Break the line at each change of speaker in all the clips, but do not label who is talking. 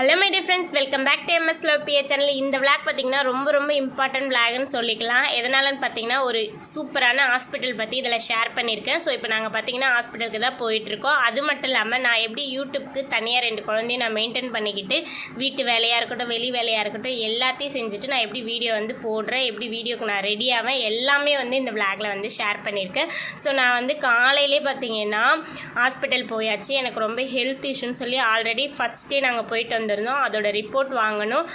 Hello my dear friends welcome back to MS லோபியா channel இந்த vlog பார்த்தீங்கன்னா ரொம்ப ரொம்ப இம்பார்ட்டன்ட் விளாக்னு சொல்லிக்கலாம். எதனாலன்னு பார்த்தீங்கன்னா ஒரு சூப்பரான ஹாஸ்பிட்டல் பற்றி இதில் ஷேர் பண்ணியிருக்கேன். ஸோ இப்போ நாங்கள் பார்த்தீங்கன்னா ஹாஸ்பிட்டலுக்கு தான் போயிட்டுருக்கோம். அது மட்டும் இல்லாமல் நான் எப்படி யூடியூப்க்கு தனியாக ரெண்டு குழந்தையும் நான் மெயின்டைன் பண்ணிக்கிட்டு வீட்டு வேலையாக இருக்கட்டும் வெளி வேலையாக இருக்கட்டும் எல்லாத்தையும் செஞ்சுட்டு நான் எப்படி வீடியோ வந்து போடுறேன் எப்படி வீடியோக்கு நான் ரெடி எல்லாமே வந்து இந்த விளாகில் வந்து ஷேர் பண்ணியிருக்கேன். ஸோ நான் வந்து காலையிலே பார்த்தீங்கன்னா ஹாஸ்பிட்டல் போயாச்சு. எனக்கு ரொம்ப ஹெல்த் இஷ்யூன்னு சொல்லி ஆல்ரெடி ஃபஸ்ட்டே நாங்கள் போயிட்டு வந்திருந்தோம் அதோட ரிப்போர்ட் வாங்கணும்.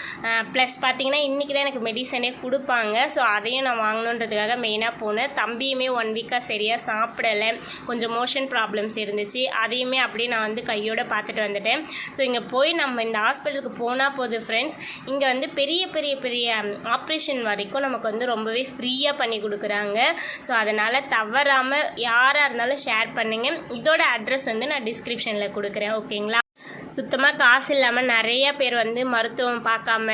ப்ளஸ் பார்த்தீங்கன்னா இன்றைக்கி தான் எனக்கு மெடிசனே கொடுப்பாங்க. ஸோ அதையும் நான் வாங்கணுன்றதுக்காக மெயினாக போனேன். தம்பியுமே ஒன் வீக்காக சரியாக சாப்பிடலை. கொஞ்சம் மோஷன் ப்ராப்ளம்ஸ் இருந்துச்சு. அதையுமே அப்படியே நான் வந்து கையோட பார்த்துட்டு வந்துட்டேன். ஸோ இங்கே போய் நம்ம இந்த ஹாஸ்பிட்டலுக்கு போனால் போது ஃப்ரெண்ட்ஸ் இங்கே வந்து பெரிய பெரிய பெரிய ஆப்ரேஷன் வரைக்கும் நமக்கு வந்து ரொம்பவே ஃப்ரீயாக பண்ணி கொடுக்குறாங்க. ஸோ அதனால் தவறாமல் யாராக இருந்தாலும் ஷேர் பண்ணுங்கள் இதோட அட்ரஸ் வந்து நான் டிஸ்கிரிப்ஷனில் கொடுக்குறேன். ஓகேங்களா சுத்தமாக காசு இல்லாமல் நிறைய பேர் வந்து மருத்துவம் பார்க்காம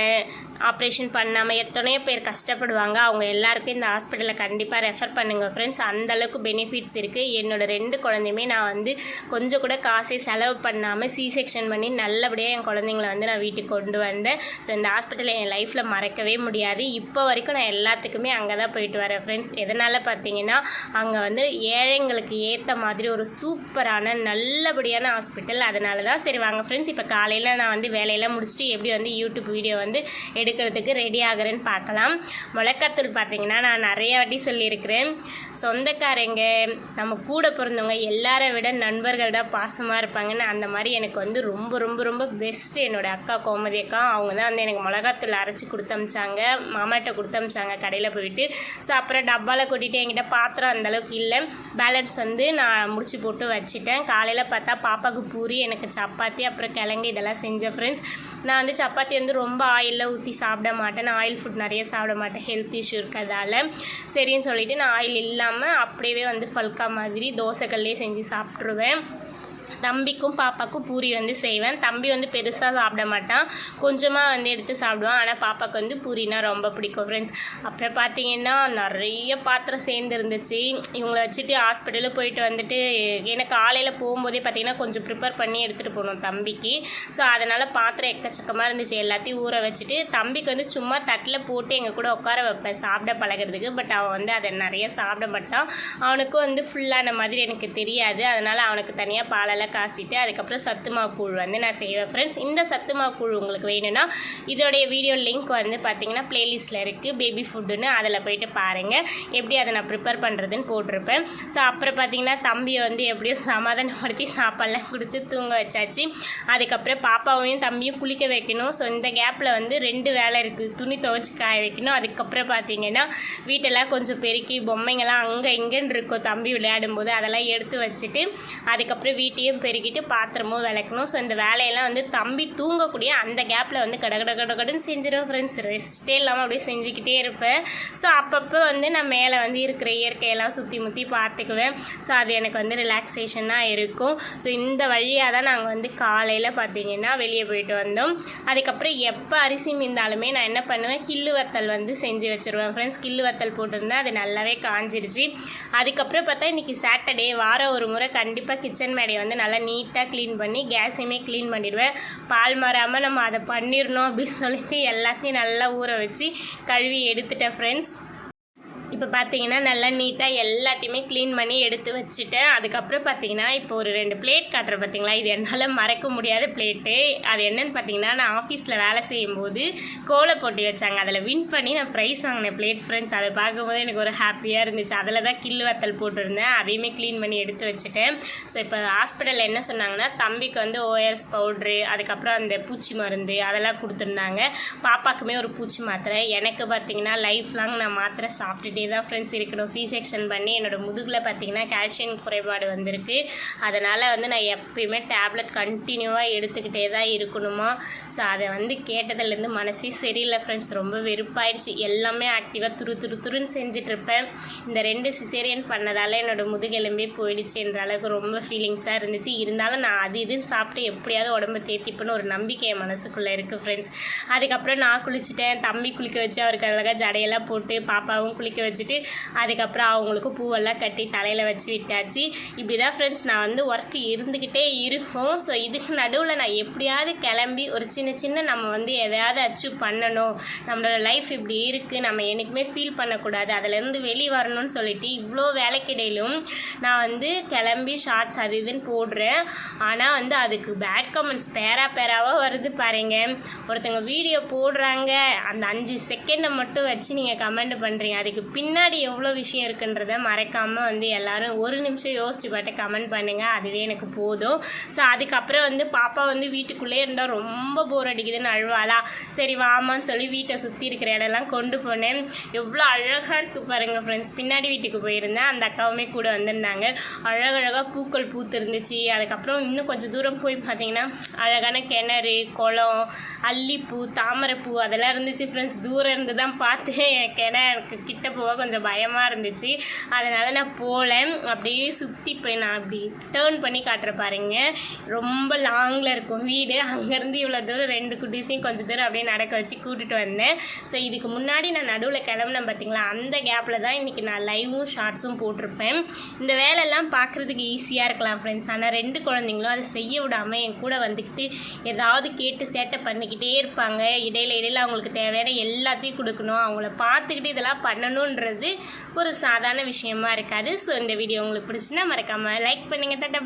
ஆப்ரேஷன் பண்ணாமல் எத்தனையோ பேர் கஷ்டப்படுவாங்க. அவங்க எல்லாருக்கும் இந்த ஹாஸ்பிட்டலில் கண்டிப்பாக ரெஃபர் பண்ணுங்கள் ஃப்ரெண்ட்ஸ் அந்தளவுக்கு பெனிஃபிட்ஸ் இருக்குது என்னோடய ரெண்டு குழந்தையுமே நான் வந்து கொஞ்சம் கூட காசை செலவு பண்ணாமல் சி செக்ஷன் பண்ணி நல்லபடியாக என் குழந்தைங்கள வந்து நான் வீட்டுக்கு கொண்டு வந்தேன். ஸோ இந்த ஹாஸ்பிட்டலை என் லைஃப்பில் மறக்கவே முடியாது. இப்போ வரைக்கும் நான் எல்லாத்துக்குமே அங்கே தான் போயிட்டு வரேன் ஃப்ரெண்ட்ஸ் எதனால் பார்த்தீங்கன்னா அங்கே வந்து ஏழைங்களுக்கு ஏற்ற மாதிரி ஒரு சூப்பரான நல்லபடியான ஹாஸ்பிட்டல் அதனால தான் சரி வாங்க ஃப்ரெண்ட்ஸ் இப்போ காலையில் நான் வந்து வேலையெல்லாம் முடிச்சுட்டு எப்படி வந்து யூடியூப் வீடியோ வந்து எடுக்கிறதுக்கு ரெடி ஆகுறேன்னு பார்க்கலாம். முளைக்காத்தூள் பார்த்தீங்கன்னா நான் நிறைய வாட்டி சொல்லியிருக்கிறேன். சொந்தக்காரங்க நம்ம கூட பிறந்தவங்க எல்லாரை விட நண்பர்கள் தான் பாசமாக இருப்பாங்கன்னு அந்த மாதிரி எனக்கு வந்து ரொம்ப ரொம்ப ரொம்ப பெஸ்ட்டு என்னோடய அக்கா கோமதி அக்கா. அவங்க தான் வந்து எனக்கு மிளகாத்தூள் அரைச்சி கொடுத்தமிச்சாங்க மாமாட்ட கொடுத்தமிச்சாங்க கடையில் போயிட்டு. ஸோ அப்புறம் டப்பாவில் கொட்டிட்டு என்கிட்ட பாத்திரம் அந்தளவுக்கு இல்லை. பேலன்ஸ் வந்து நான் முடிச்சு போட்டு வச்சுட்டேன். காலையில் பார்த்தா பாப்பாவுக்கு பூரி எனக்கு சப்பாத்தி அப்புறம் கிழங்கு இதெல்லாம் செஞ்சேன் ஃப்ரெண்ட்ஸ் நான் வந்து சப்பாத்தி வந்து ரொம்ப ஆயிலில் ஊற்றி சாப்பிட மாட்டேன். நான் ஆயில் ஃபுட் நிறைய சாப்பிட மாட்டேன். ஹெல்த் இஷ்யூ இருக்கிறதால. சரின்னு சொல்லிவிட்டு நான் ஆயில் இல்லாமல் அப்படியே வந்து ஃபல்கா மாதிரி தோசைக்கல்லே செஞ்சு சாப்பிட்ருவேன் தம்பிக்கும் பாப்பாக்கும் பூரி வந்து செய்வேன். தம்பி வந்து பெருசாக சாப்பிட மாட்டான். கொஞ்சமாக வந்து எடுத்து சாப்பிடுவான். ஆனால் பாப்பாவுக்கு வந்து பூரினா ரொம்ப பிடிக்கும் ஃப்ரெண்ட்ஸ் அப்புறம் பார்த்தீங்கன்னா நிறைய பாத்திரம் சேர்ந்து இருந்துச்சு வச்சுட்டு ஹாஸ்பிட்டலில் போயிட்டு வந்துட்டு எனக்கு காலையில் போகும்போதே பார்த்தீங்கன்னா கொஞ்சம் ப்ரிப்பேர் பண்ணி எடுத்துகிட்டு போகணும் தம்பிக்கு. ஸோ அதனால் பாத்திரம் எக்கச்சக்கமாக இருந்துச்சு. எல்லாத்தையும் ஊற வச்சுட்டு தம்பிக்கு வந்து சும்மா தட்டில் போட்டு எங்கள் கூட உட்கார வைப்பேன் சாப்பிட பழகிறதுக்கு. பட் அவன் வந்து அதை நிறைய சாப்பிட மாட்டான். அவனுக்கும் வந்து ஃபுல்லான மாதிரி எனக்கு தெரியாது. அதனால் அவனுக்கு தனியாக பாலெல்லாம் காசிட்டு அதுக்கப்புறம் சத்துமா கூழ் வந்து நான் செய்வேன். ஃப்ரெண்ட்ஸ் இந்த சத்துமா கூழ் உங்களுக்கு வேணும்னா இதோடைய வீடியோ லிங்க் வந்து பார்த்தீங்கன்னா ப்ளேலிஸ்ட்டில் இருக்குது பேபி ஃபுட்டுன்னு அதில் போயிட்டு பாருங்கள் எப்படி அதை நான் ப்ரிப்பேர் பண்ணுறதுன்னு போட்டிருப்பேன். ஸோ அப்புறம் பார்த்தீங்கன்னா தம்பியை வந்து எப்படியோ சமாதானப்படுத்தி சாப்பாடெலாம் கொடுத்து தூங்க வச்சாச்சு. அதுக்கப்புறம் பாப்பாவையும் தம்பியும் குளிக்க வைக்கணும். ஸோ இந்த கேப்பில் வந்து ரெண்டு வேலை இருக்குது துணி துவைச்சி காய வைக்கணும். அதுக்கப்புறம் பார்த்தீங்கன்னா வீட்டெல்லாம் கொஞ்சம் பெருக்கி பொம்மைங்கள்லாம் அங்கே இங்கேன்னு இருக்கும். தம்பி விளையாடும்போது அதெல்லாம் எடுத்து வச்சுட்டு அதுக்கப்புறம் வீட்டையும் பெருக்கிட்டு பாத்திரமும் விளக்கணும் ஸோ இந்த வேலையெல்லாம் வந்து தம்பி தூங்கக்கூடிய அந்த கேப்பில் வந்து கட கட கட கடன்னு செஞ்சிடும் ஃப்ரெண்ட்ஸ் ரெஸ்ட்டே இல்லாமல் அப்படியே செஞ்சுக்கிட்டே இருப்பேன். ஸோ அப்பப்போ வந்து நான் மேலே வந்து இருக்கிற இயற்கையெல்லாம் சுற்றி முற்றி பார்த்துக்குவேன். ஸோ அது எனக்கு வந்து ரிலாக்ஸேஷனாக இருக்கும். ஸோ இந்த வழியாக தான் நாங்கள் வந்து காலையில் பார்த்தீங்கன்னா வெளியே போயிட்டு வந்தோம். அதுக்கப்புறம் எப்போ அரிசி மீந்தாலுமே நான் என்ன பண்ணுவேன்? கில்லு வத்தல் வந்து செஞ்சு வச்சுருவேன் ஃப்ரெண்ட்ஸ் கில்லு வத்தல் போட்டிருந்தேன் அது நல்லாவே காஞ்சிருச்சு. அதுக்கப்புறம் பார்த்தா இன்றைக்கி சாட்டர்டே வாரம் ஒரு முறை கண்டிப்பாக கிச்சன் மேடையை வந்து நல்லா நீட்டாக க்ளீன் பண்ணி கேஸையுமே க்ளீன் பண்ணிடுவேன். பால் மாறாமல் நம்ம அதை பண்ணிடணும் அப்படின்னு சொல்லிட்டு எல்லாத்தையும் நல்லா ஊற வச்சு கழுவி எடுத்துட்டேன் ஃப்ரெண்ட்ஸ் இப்போ பார்த்தீங்கன்னா நல்லா நீட்டாக எல்லாத்தையுமே க்ளீன் பண்ணி எடுத்து வச்சுட்டேன். அதுக்கப்புறம் பார்த்தீங்கன்னா இப்போ ஒரு ரெண்டு பிளேட் காட்டுறேன் பார்த்தீங்களா இது என்னால் மறக்க முடியாத பிளேட்டு அது என்னன்னு பார்த்தீங்கன்னா நான் ஆஃபீஸில் வேலை செய்யும்போது கோலை போட்டி வச்சாங்க. அதில் வின் பண்ணி நான் ப்ரைஸ் வாங்கினேன் பிளேட் ஃப்ரெண்ட்ஸ் அதை பார்க்கும்போது எனக்கு ஒரு ஹாப்பியாக இருந்துச்சு. அதில் தான் கில்லு வத்தல் போட்டிருந்தேன். அதையுமே க்ளீன் பண்ணி எடுத்து வச்சுட்டேன். ஸோ இப்போ ஹாஸ்பிட்டலில் என்ன சொன்னாங்கன்னா தம்பிக்கு வந்து ஓஆர்எஸ் பவுட்ரு அதுக்கப்புறம் அந்த பூச்சி மருந்து அதெல்லாம் கொடுத்துருந்தாங்க. பாப்பாக்குமே ஒரு பூச்சி மாத்திரை. எனக்கு பார்த்தீங்கன்னா லைஃப் லாங் நான் மாத்திரை சாப்பிட்டுட்டே தான் ஃப்ரெண்ட்ஸ் இருக்கணும். சி செக்ஷன் பண்ணி என்னோட முதுகில் பார்த்தீங்கன்னா கால்சியம் குறைபாடு வந்திருக்கு. அதனால் வந்து நான் எப்பயுமே டேப்லெட் கண்டினியூவாக எடுத்துக்கிட்டே தான் இருக்கணுமா? ஸோ அதை வந்து கேட்டதுலேருந்து மனசே சரியில்லை ஃப்ரெண்ட்ஸ் ரொம்ப வெறுப்பாயிடுச்சு. எல்லாமே ஆக்டிவாக துரு துரு துருன்னு செஞ்சிட்ருப்பேன். இந்த ரெண்டு சிசேரியன் பண்ணதால் என்னோட முதுகெலும்பே போயிடுச்சுன்ற அளவுக்கு ரொம்ப ஃபீலிங்ஸாக இருந்துச்சு. இருந்தாலும் நான் அது இதுன்னு சாப்பிட்டு எப்படியாவது உடம்பு தேத்திப்புன்னு ஒரு நம்பிக்கை என் மனசுக்குள்ளே இருக்குது ஃப்ரெண்ட்ஸ் அதுக்கப்புறம் நான் குளிச்சுட்டேன். தம்பி குளிக்க வச்சு அவருக்கு அழகாக ஜடையெல்லாம் போட்டு பாப்பாவும் குளிக்க வச்சு வச்சுட்டு அதுக்கப்புறம் அவங்களுக்கு பூவெல்லாம் கட்டி தலையில் வச்சு விட்டாச்சு. இப்படி தான் ஃப்ரெண்ட்ஸ் நான் வந்து ஒர்க்கு இருந்துக்கிட்டே இருக்கும். ஸோ இதுக்கு நடுவில் நான் எப்படியாவது கிளம்பி ஒரு சின்ன சின்ன நம்ம வந்து எதையாவது அச்சீவ் பண்ணணும். நம்மளோட லைஃப் இப்படி இருக்குது நம்ம என்றைக்குமே ஃபீல் பண்ணக்கூடாது. அதுலேருந்து வெளியே வரணும்னு சொல்லிட்டு இவ்வளோ வேலைக்கிடையிலும் நான் வந்து கிளம்பி ஷார்ட்ஸ் அது இதுன்னு போடுறேன். ஆனால் வந்து அதுக்கு பேட் கமெண்ட்ஸ் பேரா பேராவாக வருது பாருங்க. ஒருத்தங்க வீடியோ போடுறாங்க. அந்த அஞ்சு செகண்டை மட்டும் வச்சு நீங்கள் கமெண்ட் பண்ணுறீங்க அதுக்கு பின்னாடி எவ்வளோ விஷயம் இருக்குன்றத மறக்காமல் வந்து எல்லாரும் ஒரு நிமிஷம் யோசிச்சு பார்த்து கமெண்ட் பண்ணுங்கள் அதுவே எனக்கு போதும். ஸோ அதுக்கப்புறம் வந்து பாப்பா வந்து வீட்டுக்குள்ளே இருந்தால் ரொம்ப போர் அடிக்குதுன்னு அழுவாளா. சரி வாமான்னு சொல்லி வீட்டை சுற்றி இருக்கிற இடம்லாம் கொண்டு போனேன். எவ்வளோ அழகாக இருக்குது பாருங்கள் ஃப்ரெண்ட்ஸ் பின்னாடி வீட்டுக்கு போயிருந்தேன். அந்த அக்காவுமே கூட வந்திருந்தாங்க. அழகழகாக பூக்கள் பூத்துருந்துச்சு. அதுக்கப்புறம் இன்னும் கொஞ்சம் தூரம் போய் பார்த்தீங்கன்னா அழகான கிணறு குளம் அல்லிப்பூ தாமரைப்பூ அதெல்லாம் இருந்துச்சு ஃப்ரெண்ட்ஸ் தூரம் இருந்து தான் பார்த்து எனக்கு ஏன்னா எனக்கு கிட்ட போக கொஞ்சம் பயமாக இருந்துச்சு. அதனால் நான் போகல அப்படியே சுற்றி போய் நான் அப்படி டேர்ன் பண்ணி காட்டுற பாருங்க. ரொம்ப லாங்கில் இருக்கும் வீடு. அங்கேருந்து இவ்வளோ தூரம் ரெண்டு குட்டீஸையும் கொஞ்சம் தூரம் அப்படியே நடக்க வச்சு கூட்டிகிட்டு வந்தேன். ஸோ இதுக்கு முன்னாடி நான் நடுவில் கிளம்புனேன் பார்த்தீங்களா அந்த கேப்பில் தான் இன்றைக்கி நான் லைவும் ஷார்ட்ஸும் போட்டிருப்பேன். இந்த வேலையெல்லாம் பார்க்குறதுக்கு ஈஸியாக இருக்கலாம் ஃப்ரெண்ட்ஸ் ஆனால் ரெண்டு குழந்தைங்களும் அதை செய்ய விடாமல் என் கூட வந்துக்கிட்டு ஏதாவது கேட்டு சேட்டை பண்ணிக்கிட்டே இருப்பாங்க. இடையில இடையில அவங்களுக்கு தேவையான எல்லாத்தையும் கொடுக்கணும். அவங்கள பார்த்துக்கிட்டு இதெல்லாம் பண்ணுறது ஒரு சாதாரண விஷயமா இருக்காது. ஸோ இந்த வீடியோ உங்களுக்கு பிடிச்சுன்னா மறக்காமல் லைக் பண்ணுங்கள் தட்ட